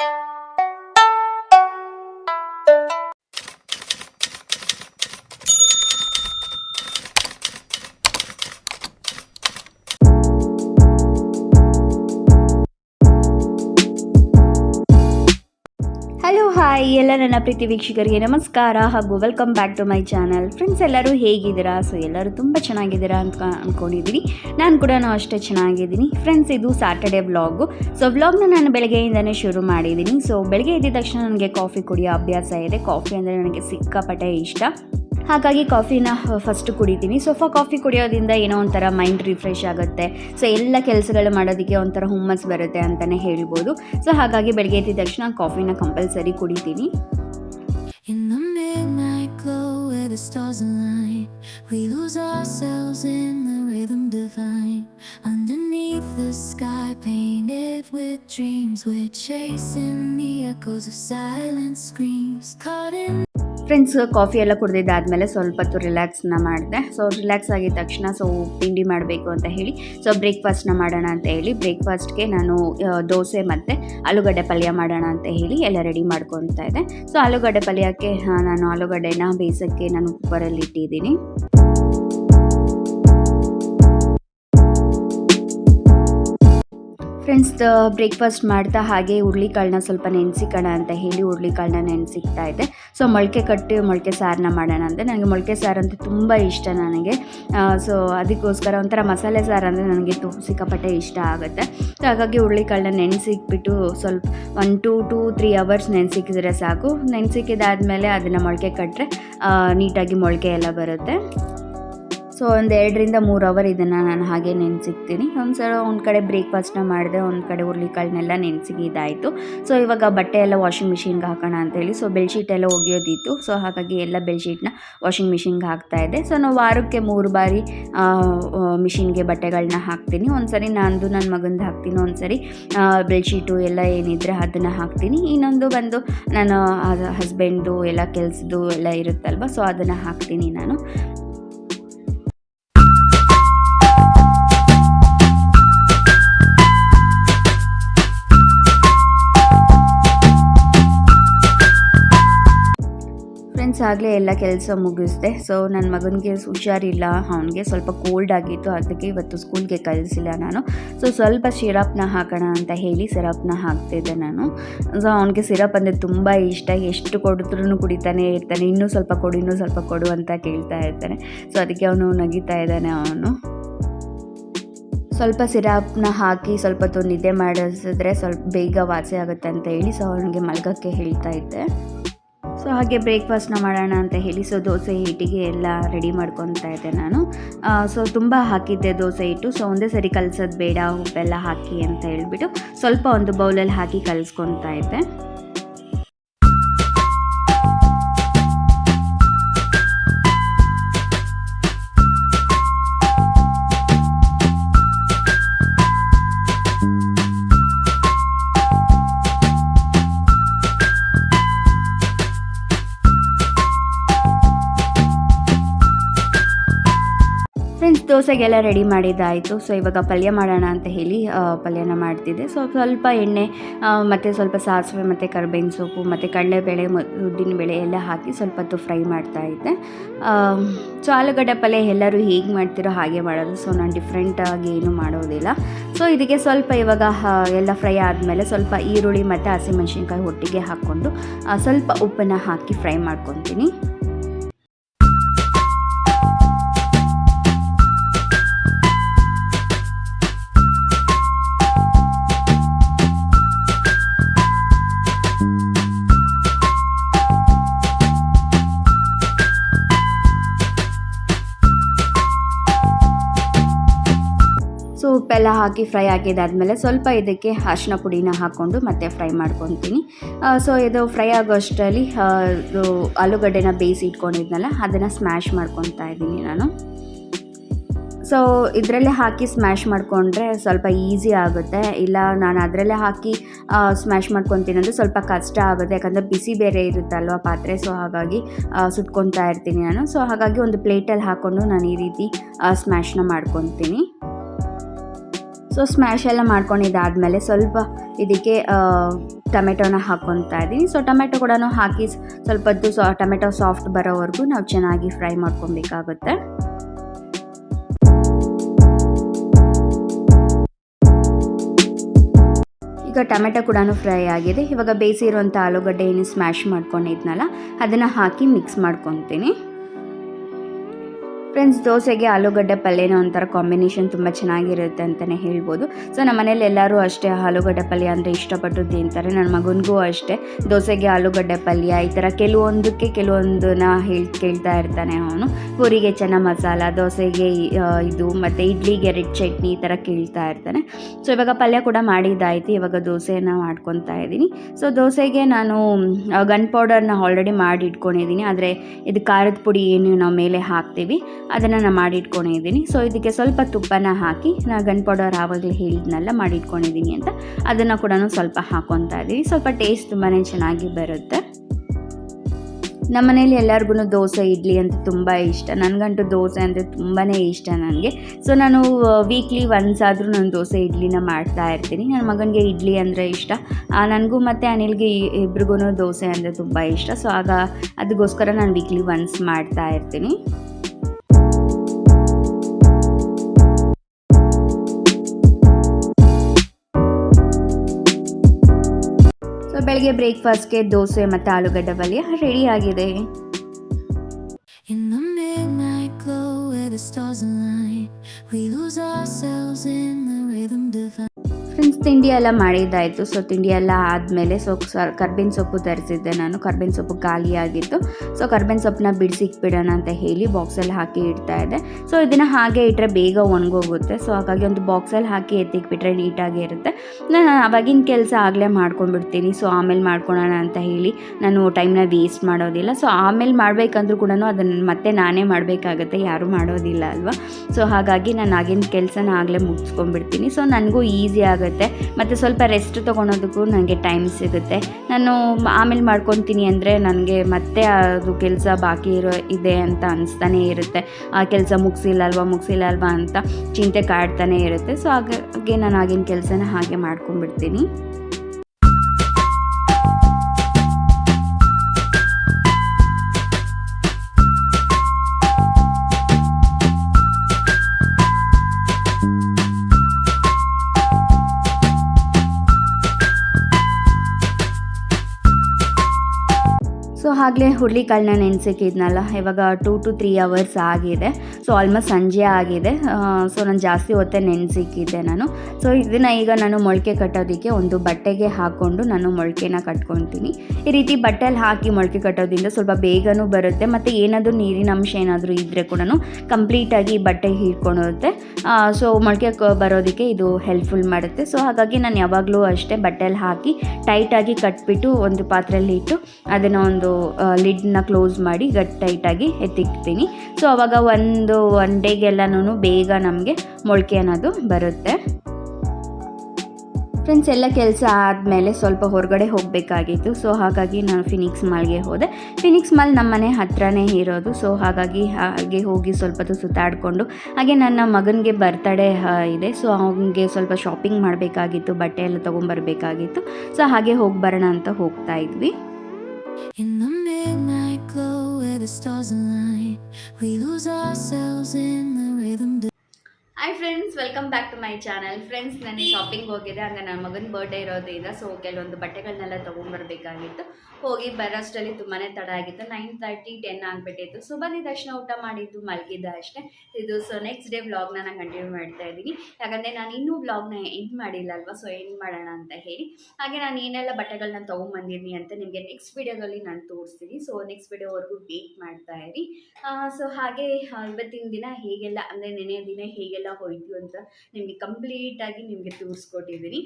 you ಎಲ್ಲ ನನ್ನ ಪ್ರೀತಿ ವೀಕ್ಷಕರಿಗೆ ನಮಸ್ಕಾರ ಹಾಗೂ welcome back to my channel friends ಎಲ್ಲರೂ ಹೇಗಿದ್ದೀರಾ? ಸೊ ಎಲ್ಲರೂ ತುಂಬ ಚೆನ್ನಾಗಿದ್ದೀರಾ ಅಂತ ಅಂದ್ಕೊಂಡಿದ್ದೀನಿ ನಾನು ಕೂಡ ಅಷ್ಟೇ ಚೆನ್ನಾಗಿದ್ದೀನಿ. ಫ್ರೆಂಡ್ಸ್ ಇದು ಸ್ಯಾಟರ್ಡೆ ವ್ಲಾಗು ಸೊ ವ್ಲಾಗ್ನ ನಾನು ಬೆಳಗ್ಗೆಯಿಂದನೇ ಶುರು ಮಾಡಿದ್ದೀನಿ ಸೊ ಬೆಳಗ್ಗೆ ಎದ್ದ ತಕ್ಷಣ ನನಗೆ ಕಾಫಿ ಕುಡಿಯೋ ಅಭ್ಯಾಸ ಇದೆ. ಕಾಫಿ ಅಂದರೆ ನನಗೆ ಸಿಕ್ಕಾಪಟ್ಟೆ ಇಷ್ಟ. ಹಾಗಾಗಿ ಕಾಫಿನ ಫಸ್ಟ್ ಕುಡಿತೀನಿ ಸೋಫಾ ಕಾಫಿ ಕುಡಿಯೋದ್ರಿಂದ ಏನೋ ಒಂಥರ ಮೈಂಡ್ ರಿಫ್ರೆಶ್ ಆಗುತ್ತೆ ಸೊ ಎಲ್ಲ ಕೆಲಸಗಳು ಮಾಡೋದಕ್ಕೆ ಒಂಥರ ಹುಮ್ಮಸ್ ಬರುತ್ತೆ ಅಂತಲೇ ಹೇಳ್ಬೋದು ಸೊ ಹಾಗಾಗಿ ಬೆಳಗ್ಗೆ ಎದ್ದ ತಕ್ಷಣ ಕಾಫಿನ ಕಂಪಲ್ಸರಿ ಕುಡಿತೀನಿ the stars align, we lose ourselves in the rhythm divine. Underneath the sky painted with dreams, we're chasing the echoes of silent screams. Caught in friends coffee ಎಲ್ಲ ಕುಡ್ದಿದ್ದಾದಮೇಲೆ ಸ್ವಲ್ಪ ಹೊತ್ತು ರಿಲ್ಯಾಕ್ಸ್ನ ಮಾಡಿದೆ. ಸೊ ರಿಲ್ಯಾಕ್ಸ್ ಆಗಿದ ತಕ್ಷಣ ಸೊ ತಿಂಡಿ ಮಾಡಬೇಕು ಅಂತ ಹೇಳಿ ಸೊ ಬ್ರೇಕ್ಫಾಸ್ಟ್ನ ಮಾಡೋಣ ಅಂತ ಹೇಳಿ ಬ್ರೇಕ್ಫಾಸ್ಟ್ಗೆ ನಾನು ದೋಸೆ ಮತ್ತು ಆಲೂಗಡ್ಡೆ ಪಲ್ಯ ಮಾಡೋಣ ಅಂತ ಹೇಳಿ ಎಲ್ಲ ರೆಡಿ ಮಾಡ್ಕೊತಾ ಇದೆ ಸೊ ಆಲೂಗಡ್ಡೆ ಪಲ್ಯಕ್ಕೆ ನಾನು ಆಲೂಗಡ್ಡೆನ ಬೇಯಿಸೋಕ್ಕೆ ನಾನು ಕುಕ್ಕರಲ್ಲಿ ಇಟ್ಟಿದ್ದೀನಿ. ಫ್ರೆಂಡ್ಸ್ ಬ್ರೇಕ್ಫಾಸ್ಟ್ ಮಾಡ್ತಾ ಹಾಗೆ ಹುರ್ಳಿಕಾಳನ್ನ ಸ್ವಲ್ಪ ನೆನೆಸಿಕೋಣ ಅಂತ ಹೇಳಿ ಹುರ್ಳಿಕಾಳನ್ನ ನೆನೆಸಿಕ್ತಾ ಇದ್ದೆ. ಸೊ ಮೊಳಕೆ ಕಟ್ಟಿ, ಮೊಳಕೆ ಸಾರನ್ನ ಮಾಡೋಣ ಅಂತ ನನಗೆ ಮೊಳಕೆ ಸಾರು ಅಂತ ತುಂಬ ಇಷ್ಟ ನನಗೆ. ಸೊ ಅದಕ್ಕೋಸ್ಕರ ಒಂಥರ ಮಸಾಲೆ ಸಾರು ಅಂದರೆ ನನಗೆ ತು, ಸಿಕ್ಕಾಪಟ್ಟೆ ಇಷ್ಟ ಆಗುತ್ತೆ. ಸೊ ಹಾಗಾಗಿ ಹುರ್ಳಿಕಾಳನ್ನ ನೆನೆಸಿಕ್ಬಿಟ್ಟು ಸ್ವಲ್ಪ one to two three hours ನೆನೆಸಿಕ್ಕಿದ್ರೆ ಸಾಕು. ನೆನೆಸಿಕ್ಕಿದಾದ್ಮೇಲೆ ಅದನ್ನು ಮೊಳಕೆ ಕಟ್ಟರೆ ನೀಟಾಗಿ ಮೊಳಕೆ ಎಲ್ಲ ಬರುತ್ತೆ. ಸೊ ಒಂದು ಎರಡರಿಂದ ಮೂರು ಅವರ್ ಇದನ್ನು ನಾನು ಹಾಗೆ ನೆನೆಸಿಕ್ತೀನಿ. ಒಂದು ಸಲ ಒಂದು ಕಡೆ ಬ್ರೇಕ್ಫಾಸ್ಟ್ನ ಮಾಡಿದೆ, ಒಂದು ಕಡೆ ಹುರುಳಿಕಾಳನ್ನೆಲ್ಲ ನೆನೆಸಿಗಿದ್ದಾಯಿತು ಸೊ ಇವಾಗ ಬಟ್ಟೆ ಎಲ್ಲ ವಾಷಿಂಗ್ ಮಿಷಿನ್ಗೆ ಹಾಕೋಣ ಅಂತೇಳಿ ಸೊ ಬೆಡ್ಶೀಟ್ ಎಲ್ಲ ಒಗೆಯೋದಿತ್ತು. ಸೊ ಹಾಗಾಗಿ ಎಲ್ಲ ಬೆಡ್ಶೀಟ್ನ ವಾಷಿಂಗ್ ಮಿಷಿನ್ಗೆ ಹಾಕ್ತಾ ಇದ್ದೆ. ಸೊ ನಾವು ವಾರಕ್ಕೆ ಮೂರು ಬಾರಿ ಮಿಷಿನ್ಗೆ ಬಟ್ಟೆಗಳನ್ನ ಹಾಕ್ತೀನಿ. ಒಂದು ಸರಿ ನಂದು ನನ್ನ ಮಗಂದು ಹಾಕ್ತೀನಿ ಒಂದು ಸರಿ ಬೆಡ್ಶೀಟು ಎಲ್ಲ ಏನಿದ್ರೆ ಅದನ್ನು ಹಾಕ್ತೀನಿ. ಇನ್ನೊಂದು ಬಂದು ನಾನು ಹಸ್ಬೆಂಡು ಎಲ್ಲ ಕೆಲಸದ್ದು ಎಲ್ಲ ಇರುತ್ತಲ್ವ ಸೊ ಅದನ್ನು ಹಾಕ್ತೀನಿ ನಾನು. ಫ್ರೆಂಡ್ಸ್ ಆಗಲೇ ಎಲ್ಲ ಕೆಲಸ ಮುಗಿಸ್ದೆ. ಸೊ ನನ್ನ ಮಗನಿಗೆ ಹುಷಾರಿಲ್ಲ. ಅವನಿಗೆ ಸ್ವಲ್ಪ ಕೋಲ್ಡ್ ಆಗಿತ್ತು. ಅದಕ್ಕೆ ಇವತ್ತು ಸ್ಕೂಲ್ಗೆ ಕಳಿಸಿಲ್ಲ ನಾನು. ಸೊ ಸ್ವಲ್ಪ ಸಿರಪ್ನ ಹಾಕೋಣ ಅಂತ ಹೇಳಿ ಸಿರಪ್ನ ಹಾಕ್ತಿದ್ದೆ ನಾನು. ಸೊ ಅವನಿಗೆ ಸಿರಪ್ ಅಂದರೆ ತುಂಬ ಇಷ್ಟ. ಎಷ್ಟು ಕೊಡಿದ್ರೂ ಕುಡಿತಾನೆ ಇರ್ತಾನೆ. ಇನ್ನೂ ಸ್ವಲ್ಪ ಕೊಡು, ಇನ್ನೂ ಸ್ವಲ್ಪ ಕೊಡು ಅಂತ ಕೇಳ್ತಾ ಇರ್ತಾನೆ. ಸೊ ಅದಕ್ಕೆ ಅವನು ನಗಿತಾ ಇದ್ದಾನೆ ಅವನು. ಸ್ವಲ್ಪ ಸಿರಪ್ನ ಹಾಕಿ ಸ್ವಲ್ಪ ಹೊತ್ತು ನಿದ್ದೆ ಮಾಡಿಸಿದ್ರೆ ಸ್ವಲ್ಪ ಬೇಗ ವಾಸಿ ಆಗುತ್ತೆ ಅಂತ ಹೇಳಿ ಸೊ ಅವನಿಗೆ ಮಲ್ಗೋಕ್ಕೆ ಹೇಳ್ತಾ ಇದ್ದೆ. ಸೊ ಹಾಗೆ ಬ್ರೇಕ್ಫಾಸ್ಟ್ನ ಮಾಡೋಣ ಅಂತ ಹೇಳಿ, ಸೊ ದೋಸೆ ಹಿಟ್ಟಿಗೆ ಎಲ್ಲ ರೆಡಿ ಮಾಡ್ಕೊತಾ ಇದ್ದೆ ನಾನು. ಸೊ ತುಂಬ ಹಾಕಿದ್ದೆ ದೋಸೆ ಹಿಟ್ಟು, ಸೊ ಒಂದೇ ಸರಿ ಕಲ್ಸೋದು ಬೇಡ, ಉಪ್ಪೆಲ್ಲ ಹಾಕಿ ಅಂತ ಹೇಳಿಬಿಟ್ಟು ಸ್ವಲ್ಪ ಒಂದು ಬೌಲಲ್ಲಿ ಹಾಕಿ ಕಲ್ಸ್ಕೊತಾ ಇದ್ದೆ. ದೋಸೆಗೆಲ್ಲ ರೆಡಿ ಮಾಡಿದ್ದಾಯಿತು. ಸೊ ಇವಾಗ ಪಲ್ಯ ಮಾಡೋಣ ಅಂತ ಹೇಳಿ ಪಲ್ಯನ ಮಾಡ್ತಿದ್ದೆ. ಸೊ ಸ್ವಲ್ಪ ಎಣ್ಣೆ ಮತ್ತು ಸ್ವಲ್ಪ ಸಾಸಿವೆ, ಮತ್ತು ಕರ್ಬೇವಿನ ಸೊಪ್ಪು, ಮತ್ತು ಕಡಲೆಬೇಳೆ ಉದ್ದಿನಬೇಳೆ ಎಲ್ಲ ಹಾಕಿ ಸ್ವಲ್ಪ ಹೊತ್ತು ಫ್ರೈ ಮಾಡ್ತಾ ಇದ್ದೆ. ಸೊ, ಆಲೂಗಡ್ಡೆ ಪಲ್ಯ ಎಲ್ಲರೂ ಹೇಗೆ ಮಾಡ್ತಿರೋ ಹಾಗೆ ಮಾಡೋದು. ಸೊ ನಾನು ಡಿಫ್ರೆಂಟಾಗಿ ಏನು ಮಾಡೋದಿಲ್ಲ. ಸೊ ಇದಕ್ಕೆ ಸ್ವಲ್ಪ ಇವಾಗ ಎಲ್ಲ ಫ್ರೈ ಆದಮೇಲೆ ಸ್ವಲ್ಪ ಈರುಳ್ಳಿ ಮತ್ತು ಹಸಿಮೆಣಸಿನ್ಕಾಯಿ ಒಟ್ಟಿಗೆ ಹಾಕ್ಕೊಂಡು ಸ್ವಲ್ಪ ಉಪ್ಪನ್ನು ಹಾಕಿ ಫ್ರೈ ಮಾಡ್ಕೊತೀನಿ. ಉಪ್ಪೆಲ್ಲ ಹಾಕಿ ಫ್ರೈ ಆಗಿದ್ದಾದಮೇಲೆ ಸ್ವಲ್ಪ ಇದಕ್ಕೆ ಅರಿಶಿನ ಪುಡಿನ ಹಾಕ್ಕೊಂಡು ಮತ್ತೆ ಫ್ರೈ ಮಾಡ್ಕೊತೀನಿ. ಸೊ ಇದು ಫ್ರೈ ಆಗೋ ಅಷ್ಟರಲ್ಲಿ ಆಲೂಗಡ್ಡೆನ ಬೇಯಿಸಿ ಇಟ್ಕೊಂಡಿದ್ನಲ್ಲ, ಅದನ್ನು ಸ್ಮ್ಯಾಶ್ ಮಾಡ್ಕೊತಾ ಇದ್ದೀನಿ ನಾನು. ಸೊ ಇದರಲ್ಲೇ ಹಾಕಿ ಸ್ಮ್ಯಾಶ್ ಮಾಡಿಕೊಂಡ್ರೆ ಸ್ವಲ್ಪ ಈಸಿ ಆಗುತ್ತೆ. ಇಲ್ಲ, ನಾನು ಅದರಲ್ಲೇ ಹಾಕಿ ಸ್ಮ್ಯಾಶ್ ಮಾಡ್ಕೊತೀನಿ ಅಂದರೆ ಸ್ವಲ್ಪ ಕಷ್ಟ ಆಗುತ್ತೆ. ಯಾಕಂದರೆ ಬಿಸಿ ಬೇರೆ ಇರುತ್ತಲ್ವ ಪಾತ್ರೆ ಸೊ ಹಾಗಾಗಿ ಸುಟ್ಕೊತಾ ಇರ್ತೀನಿ ನಾನು. ಸೊ ಹಾಗಾಗಿ ಒಂದು ಪ್ಲೇಟಲ್ಲಿ ಹಾಕ್ಕೊಂಡು ನಾನು ಈ ರೀತಿ ಸ್ಮ್ಯಾಶ್ನ ಮಾಡ್ಕೊತೀನಿ. ಸೊ ಸ್ಮ್ಯಾಶ್ ಎಲ್ಲ ಮಾಡ್ಕೊಂಡಿದ್ದಾದಮೇಲೆ ಸ್ವಲ್ಪ ಇದಕ್ಕೆ ಟೊಮೆಟೊನ ಹಾಕ್ಕೊತಾ ಇದ್ದೀನಿ. ಸೊ ಟೊಮೆಟೊ ಕೂಡ ಹಾಕಿ ಸ್ವಲ್ಪ ಹೊತ್ತು ಸೊ, ಟೊಮೆಟೊ ಸಾಫ್ಟ್ ಬರೋವರೆಗೂ ನಾವು ಚೆನ್ನಾಗಿ ಫ್ರೈ ಮಾಡ್ಕೊಬೇಕಾಗುತ್ತೆ ಈಗ ಟೊಮೆಟೊ ಕೂಡ ಫ್ರೈ ಆಗಿದೆ. ಇವಾಗ ಬೇಯಿಸಿರುವಂಥ ಆಲೂಗಡ್ಡೆ ಏನು ಸ್ಮ್ಯಾಶ್ ಮಾಡ್ಕೊಂಡಿದ್ನಲ್ಲ, ಅದನ್ನು ಹಾಕಿ ಮಿಕ್ಸ್ ಮಾಡ್ಕೊತೀನಿ ಫ್ರೆಂಡ್ಸ್, ದೋಸೆಗೆ ಆಲೂಗಡ್ಡೆ ಪಲ್ಯನೋ ಒಂಥರ ಕಾಂಬಿನೇಷನ್ ತುಂಬ ಚೆನ್ನಾಗಿರುತ್ತೆ ಅಂತಲೇ ಹೇಳ್ಬೋದು. ಸೊ, ನಮ್ಮ ಮನೇಲಿ ಎಲ್ಲರೂ ಅಷ್ಟೇ ಆಲೂಗಡ್ಡೆ ಪಲ್ಯ ಅಂದರೆ ಇಷ್ಟಪಟ್ಟು ತಿಂತಾರೆ ನನ್ನ ಮಗನಿಗೂ ಅಷ್ಟೇ. ದೋಸೆಗೆ ಆಲೂಗಡ್ಡೆ ಪಲ್ಯ, ಈ ಥರ ಕೆಲವೊಂದಕ್ಕೆ ಕೆಲವೊಂದನ್ನ ಹೇಳಿ, ಕೇಳ್ತಾ ಇರ್ತಾನೆ ಅವನು. ಪೂರಿಗೆ ಚೆನ್ನ ಮಸಾಲ, ದೋಸೆಗೆ ಇದು ಮತ್ತು ಇಡ್ಲಿಗೆ ರೆಡ್ ಚಟ್ನಿ ಈ ಥರ ಕೇಳ್ತಾ ಇರ್ತಾನೆ. ಸೊ, ಇವಾಗ ಪಲ್ಯ ಕೂಡ ಮಾಡಿದ್ದಾಯಿತು. ಇವಾಗ ದೋಸೆಯನ್ನು ಮಾಡ್ಕೊತಾ ಇದ್ದೀನಿ. ಸೊ, ದೋಸೆಗೆ ನಾನು ಗನ್ ಪೌಡರ್ನ ಆಲ್ರೆಡಿ ಮಾಡಿ ಇಟ್ಕೊಂಡಿದ್ದೀನಿ ಆದರೆ ಇದು ಖಾರದ ಪುಡಿ ಏನು ನಾವು ಮೇಲೆ ಹಾಕ್ತೀವಿ. ಅದನ್ನು ನಾನು ಮಾಡಿಟ್ಕೊಂಡಿದ್ದೀನಿ ಸೊ ಇದಕ್ಕೆ ಸ್ವಲ್ಪ ತುಪ್ಪನ ಹಾಕಿ ನಾ ಗನ್ ಪೌಡರ್ ಆವಾಗಲೇ ಹೇಳಿದ್ನೆಲ್ಲ ಮಾಡಿಟ್ಕೊಂಡಿದ್ದೀನಿ ಅಂತ. ಅದನ್ನು ಕೂಡ ಸ್ವಲ್ಪ ಹಾಕ್ಕೊತಾ ಇದ್ದೀನಿ ಸ್ವಲ್ಪ ಟೇಸ್ಟ್ ತುಂಬಾ ಚೆನ್ನಾಗಿ ಬರುತ್ತೆ. ನಮ್ಮ ಮನೇಲಿ ಎಲ್ಲರಿಗೂ ದೋಸೆ, ಇಡ್ಲಿ ಅಂತ ತುಂಬ ಇಷ್ಟ. ನನಗಂತೂ ದೋಸೆ ಅಂದರೆ ತುಂಬಾ ಇಷ್ಟ ನನಗೆ. ಸೊ ನಾನು ವೀಕ್ಲಿ ಒನ್ಸ್ ಆದರೂ ನಾನು ದೋಸೆ, ಇಡ್ಲಿನ ಮಾಡ್ತಾ ಇರ್ತೀನಿ. ನನ್ನ ಮಗನಿಗೆ ಇಡ್ಲಿ ಅಂದರೆ ಇಷ್ಟ. ನನಗೂ ಮತ್ತು ಅನಿಲ್ಗೆ ಇಬ್ರಿಗೂ ದೋಸೆ ಅಂದರೆ ತುಂಬ ಇಷ್ಟ. ಸೊ ಆಗ ಅದಕ್ಕೋಸ್ಕರ ನಾನು ವೀಕ್ಲಿ ಒನ್ಸ್ ಮಾಡ್ತಾ ಇರ್ತೀನಿ. ಬೆಳಗ್ಗೆ ಬ್ರೇಕ್ಫಾಸ್ಟ್ಗೆ ದೋಸೆ ಮತ್ತು ಆಲೂಗಡ್ಡೆ ಪಲ್ಯ ರೆಡಿ ಆಗಿದೆ In the midnight glow where the stars align, we lose ourselves in ತಿಂಡಿ ಎಲ್ಲ ಮಾಡಿದ್ದಾಯಿತು. ಸೊ ತಿಂಡಿ ಎಲ್ಲ ಆದಮೇಲೆ ಸೊ, ಕರ್ಬೇವಿನ ಸೊಪ್ಪು ತರಿಸಿದ್ದೆ ನಾನು. ಕರ್ಬೇವಿನ ಸೊಪ್ಪು ಖಾಲಿಯಾಗಿತ್ತು ಸೊ ಕರ್ಬೇವಿನ ಸೊಪ್ಪನ್ನ ಬಿಡಿಸಿಕ್ಬಿಡೋಣ ಅಂತ ಹೇಳಿ ಬಾಕ್ಸಲ್ಲಿ ಹಾಕಿ ಇಡ್ತಾ ಇದ್ದೆ. ಸೊ ಇದನ್ನು ಹಾಗೆ ಇಟ್ಟರೆ ಬೇಗ ಒಣಗೋಗುತ್ತೆ. ಸೊ ಹಾಗಾಗಿ ಒಂದು ಬಾಕ್ಸಲ್ಲಿ ಹಾಕಿ ಎತ್ತಿಕ್ಬಿಟ್ರೆ ನೀಟಾಗಿ ಇರುತ್ತೆ. ನಾನು ಅವಾಗಿನ ಕೆಲಸ ಆಗಲೇ ಮಾಡ್ಕೊಂಡ್ಬಿಡ್ತೀನಿ. ಸೊ ಆಮೇಲೆ ಮಾಡ್ಕೊಳೋಣ ಅಂತ ಹೇಳಿ ನಾನು ಟೈಮ್ನ ವೇಸ್ಟ್ ಮಾಡೋದಿಲ್ಲ. ಸೊ ಆಮೇಲೆ ಮಾಡಬೇಕಂದ್ರೂ ಕೂಡ ಅದನ್ನು ಮತ್ತೆ ನಾನೇ ಮಾಡಬೇಕಾಗತ್ತೆ. ಯಾರೂ ಮಾಡೋದಿಲ್ಲ ಅಲ್ವಾ? ಸೊ ಹಾಗಾಗಿ ನಾನು ಆಗಿನ ಕೆಲಸನ ಆಗಲೇ ಮುಗಿಸ್ಕೊಂಡ್ಬಿಡ್ತೀನಿ. ಸೊ ನನಗೂ ಈಸಿ ಆಗುತ್ತೆ. ಮತ್ತು ಸ್ವಲ್ಪ ರೆಸ್ಟ್ ತೊಗೊಳೋದಕ್ಕೂ ನನಗೆ ಟೈಮ್ ಸಿಗುತ್ತೆ. ನಾನು ಆಮೇಲೆ ಮಾಡ್ಕೊತೀನಿ ಅಂದರೆ ನನಗೆ ಮತ್ತೆ ಅದು ಕೆಲಸ ಬಾಕಿ ಇರೋ ಇದೆ ಅಂತ ಅನಿಸ್ತಾನೇ ಇರುತ್ತೆ. ಆ ಕೆಲಸ ಮುಗಿಸಿಲ್ಲ ಅಲ್ವಾ ಮುಗಿಸಿಲ್ಲ ಅಲ್ವಾ ಅಂತ ಚಿಂತೆ ಕಾಡ್ತಾನೆ ಇರುತ್ತೆ. ಸೊ ಹಾಗಾಗಿ ನಾನು ಆಗಿನ ಕೆಲಸನ ಹಾಗೆ ಮಾಡ್ಕೊಂಡ್ಬಿಡ್ತೀನಿ. ಆಗಲೇ ಹುರುಳಿಕಾಳನ್ನ ನೆನೆಸಿಕ್ಕಿದ್ನಲ್ಲ ಇವಾಗ ಟೂ ಟು ತ್ರೀ ಅವರ್ಸ್ ಆಗಿದೆ. ಸೊ ಆಲ್ಮೋಸ್ಟ್ ಸಂಜೆ ಆಗಿದೆ. ಸೊ ನಾನು ಜಾಸ್ತಿ ಹೊತ್ತೆ ನೆನೆಸಿಕ್ಕಿದ್ದೆ ನಾನು. ಸೊ ಇದನ್ನು ಈಗ ನಾನು ಮೊಳಕೆ ಕಟ್ಟೋದಕ್ಕೆ ಒಂದು ಬಟ್ಟೆಗೆ ಹಾಕ್ಕೊಂಡು ನಾನು ಮೊಳಕೆನ ಕಟ್ಕೊತೀನಿ. ಈ ರೀತಿ ಬಟ್ಟೆಲಿ ಹಾಕಿ ಮೊಳಕೆ ಕಟ್ಟೋದ್ರಿಂದ ಸ್ವಲ್ಪ ಬೇಗನೂ ಬರುತ್ತೆ, ಮತ್ತು ಏನಾದರೂ ನೀರಿನ ಅಂಶ ಏನಾದರೂ ಇದ್ದರೆ ಕೂಡ ಕಂಪ್ಲೀಟಾಗಿ ಬಟ್ಟೆ ಹೀರ್ಕೊಳ್ಳುತ್ತೆ ಸೊ ಮೊಳಕೆ ಬರೋದಕ್ಕೆ ಇದು ಹೆಲ್ಪ್ಫುಲ್ ಮಾಡುತ್ತೆ. ಸೊ ಹಾಗಾಗಿ ನಾನು ಯಾವಾಗಲೂ ಅಷ್ಟೇ ಬಟ್ಟೆಲಿ ಹಾಕಿ ಟೈಟಾಗಿ ಕಟ್ಬಿಟ್ಟು ಒಂದು ಪಾತ್ರೆಯಲ್ಲಿ ಇಟ್ಟು ಅದನ್ನು ಒಂದು ಲಿಡ್ನ ಕ್ಲೋಸ್ ಮಾಡಿ ಗಟ್ ಟೈಟಾಗಿ ಎತ್ತಿಕ್ತೀನಿ. ಸೊ ಅವಾಗ ಒಂದು ಒನ್ ಡೇಗೆಲ್ಲನೂ ಬೇಗ ನಮಗೆ ಮೊಳಕೆ ಅನ್ನೋದು ಬರುತ್ತೆ. ಫ್ರೆಂಡ್ಸ್ ಎಲ್ಲ ಕೆಲಸ ಆದಮೇಲೆ ಸ್ವಲ್ಪ ಹೊರಗಡೆ ಹೋಗಬೇಕಾಗಿತ್ತು. ಸೊ ಹಾಗಾಗಿ ನಾನು ಫಿನಿಕ್ಸ್ ಮಾಲ್ಗೆ ಹೋದೆ. ಫಿನಿಕ್ಸ್ ಮಾಲ್ ನಮ್ಮ ಮನೆ ಹತ್ರನೇ ಇರೋದು. ಸೊ ಹಾಗಾಗಿ ಹಾಗೆ ಹೋಗಿ ಸ್ವಲ್ಪ ಹೊತ್ತು ಸುತ್ತಾಡಿಕೊಂಡು, ಹಾಗೆ ನನ್ನ ಮಗನಿಗೆ ಬರ್ತಡೇ ಇದೆ. ಸೊ ಅವನಿಗೆ ಸ್ವಲ್ಪ ಶಾಪಿಂಗ್ ಮಾಡಬೇಕಾಗಿತ್ತು, ಬಟ್ಟೆ ಎಲ್ಲ ತೊಗೊಂಬರ್ಬೇಕಾಗಿತ್ತು ಸೊ ಹಾಗೆ ಹೋಗಿ ಬರೋಣ ಅಂತ ಹೋಗ್ತಾ ಇದ್ವಿ. Midnight glow where the stars align, we lose ourselves in the rhythm. Hi friends welcome back to my channel friends ನನಗೆ ಶಾಪಿಂಗ್ ಹೋಗಿದೆ ಹಂಗೆ ನನ್ನ ಮಗನ ಬರ್ಡೇ ಇರೋದ್ರಿಂದ ಸೊ ಕೆಲವೊಂದು ಬಟ್ಟೆಗಳನ್ನೆಲ್ಲ ತೊಗೊಂಡ್ಬರ್ಬೇಕಾಗಿತ್ತು ಹೋಗಿ ಬರೋಷ್ಟರಲ್ಲಿ ತುಂಬಾ ತಡ ಆಗಿತ್ತು. ನೈನ್ ತರ್ಟಿ ಟೆನ್ ಆಗಿಬಿಟ್ಟಿತ್ತು. ಸೊ ಬಂದಿದ್ದ ತಕ್ಷಣ ಊಟ ಮಾಡಿದ್ದು, ಮಲಗಿದ್ದ ಅಷ್ಟೇ. ಇದು ಸೊ ನೆಕ್ಸ್ಟ್ ಡೇ ವ್ಲಾಗ್ನ ನಾನು ಕಂಟಿನ್ಯೂ ಮಾಡ್ತಾ ಇದ್ದೀನಿ. ಯಾಕಂದರೆ ನಾನು ಇನ್ನೂ ವ್ಲಾಗ್ನ ಎಂಡ್ ಮಾಡಿಲ್ಲ ಅಲ್ವಾ ಸೊ ಎಂಡ್ ಮಾಡೋಣ ಅಂತ ಹೇಳಿ. ಹಾಗೆ ನಾನು ಏನೆಲ್ಲ ಬಟ್ಟೆಗಳನ್ನ ತೊಗೊಂಬಂದಿದ್ದೀನಿ ಅಂತ ನಿಮಗೆ ನೆಕ್ಸ್ಟ್ ವೀಡಿಯೋದಲ್ಲಿ ನಾನು ತೋರಿಸ್ತೀನಿ. ಸೊ ನೆಕ್ಸ್ಟ್ ವೀಡಿಯೋವರೆಗೂ ವೇಟ್ ಮಾಡ್ತಾ ಇರಿ. ಸೊ ಹಾಗೆ ಇವತ್ತಿನ ದಿನ ಹೇಗೆಲ್ಲ, ಅಂದರೆ ನೆನೆಯ ದಿನ ಹೇಗೆಲ್ಲ ಹೋಯಿತು ಅಂತ ನಿಮಗೆ ಕಂಪ್ಲೀಟಾಗಿ ನಿಮಗೆ ತೋರಿಸ್ಕೊಟ್ಟಿದ್ದೀನಿ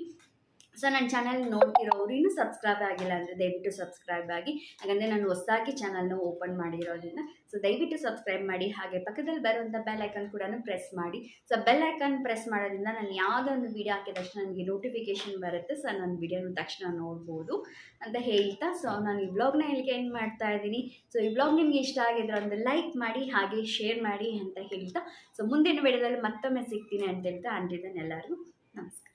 ಸೊ ನನ್ನ ಚಾನಲ್ ನೋಡ್ತಿರೋರು ಇನ್ನೂ ಸಬ್ಸ್ಕ್ರೈಬ್ ಆಗಿಲ್ಲ ಅಂದರೆ ದಯವಿಟ್ಟು ಸಬ್ಸ್ಕ್ರೈಬ್ ಆಗಿ. ಹಾಗಂದರೆ ನಾನು ಹೊಸದಾಗಿ ಚಾನಲ್ನ ಓಪನ್ ಮಾಡಿರೋದ್ರಿಂದ, ಸೊ ದಯವಿಟ್ಟು ಸಬ್ಸ್ಕ್ರೈಬ್ ಮಾಡಿ. ಹಾಗೆ ಪಕ್ಕದಲ್ಲಿ ಬರುವಂಥ ಬೆಲ್ ಐಕನ್ ಕೂಡ ಪ್ರೆಸ್ ಮಾಡಿ. ಸೊ ಬೆಲ್ ಐಕನ್ ಪ್ರೆಸ್ ಮಾಡೋದ್ರಿಂದ ನಾನು ಯಾವುದೋ ಒಂದು ವೀಡಿಯೋ ಹಾಕಿದ ತಕ್ಷಣ ನನಗೆ ನೋಟಿಫಿಕೇಶನ್ ಬರುತ್ತೆ. ಸೊ ನನ್ನ ವೀಡಿಯೋನ ತಕ್ಷಣ ನೋಡ್ಬೋದು ಅಂತ ಹೇಳ್ತಾ, ಸೊ ನಾನು ಈ ವ್ಲಾಗ್ನ ಹೇಳಿಕೆ ಏನು ಮಾಡ್ತಾ ಇದ್ದೀನಿ. ಸೊ ಈ ವ್ಲಾಗ್ ನಿಮಗೆ ಇಷ್ಟ ಆಗಿದ್ರೆ ಒಂದು ಲೈಕ್ ಮಾಡಿ, ಹಾಗೆ ಶೇರ್ ಮಾಡಿ ಅಂತ ಹೇಳ್ತಾ. ಸೊ ಮುಂದಿನ ವಿಡಿಯೋದಲ್ಲಿ ಮತ್ತೊಮ್ಮೆ ಸಿಗ್ತೀನಿ ಅಂತ ಹೇಳ್ತಾ. ಅಂಟಿದ್ದಾನೆ ಎಲ್ಲರಿಗೂ ನಮಸ್ಕಾರ.